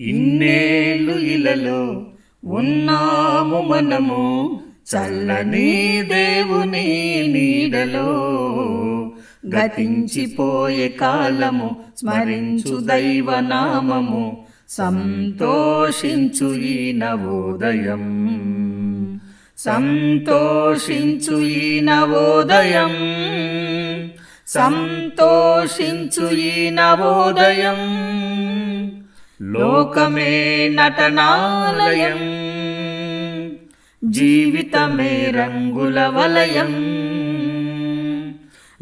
ఇన్నేళ్ళు ఇలలో ఉన్నాము మనము చల్లని దేవుని నీడలో గతించిపోయే కాలము స్మరించు దైవనామము సంతోషించు ఈ నవోదయం. సంతోషించు ఈ నవోదయం. సంతోషించు ఈ నవోదయం. లోకమే నటనాలయం. జీవితమే రంగుల వలయం.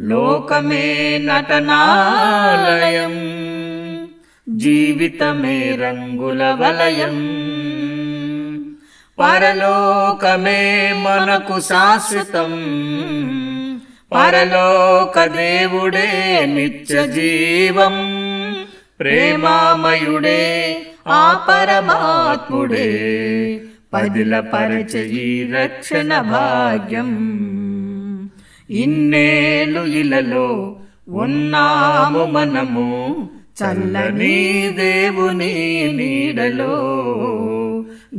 లోకమే నటనాలయం. జీవితమే రంగుల వలయం. పరలోకమే మనకు శాశ్వతం. పరలోక దేవుడే నిత్య జీవం. ప్రేమామయుడే ఆ పరమాత్ముడే. పదిల పరచయి రక్షణ భాగ్యం. ఇన్నేళ్ళు ఇలలో ఉన్నాము మనము చల్లని దేవుని నీడలో.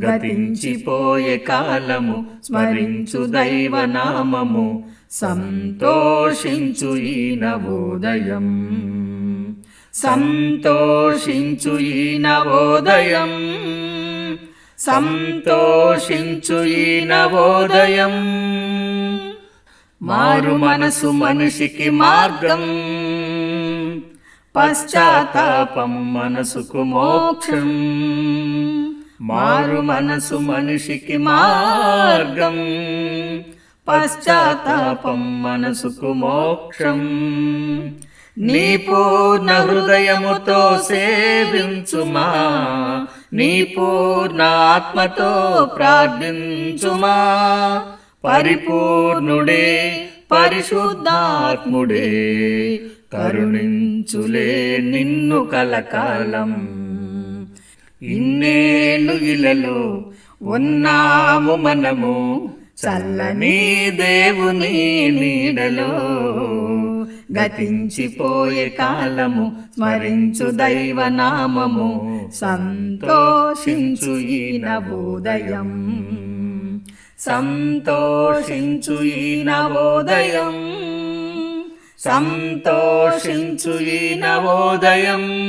గతించిపోయే కాలము స్మరించు దైవనామము సంతోషించు ఈ నవోదయం. సంతోషించు ఈ నవోదయం సంతోషించు ఈ నవోదయం మారు మనసు మనిషికి మార్గం. పశ్చాత్తాపం మనసుకు మోక్షం. మారు మనసు మనిషికి మార్గం. పశ్చాత్తాపం మనసుకు మోక్షం. నీ పూర్ణ హృదయముతో సేవించుమా? నీ పూర్ణ ఆత్మతో ప్రార్థించుమా? పరిపూర్ణుడే పరిశుద్ధాత్ముడే కరుణించులే నిన్ను కలకాలం. ఇన్నేళ్ళు ఇలలో ఉన్నాము మనము చల్లని దేవుని నీడలో. గతించిపోయే కాలము స్మరించు దైవనామము సంతోషించు ఈ నవోదయం. సంతోషించు ఈ నవోదయం. సంతోషించు ఈ నవోదయం.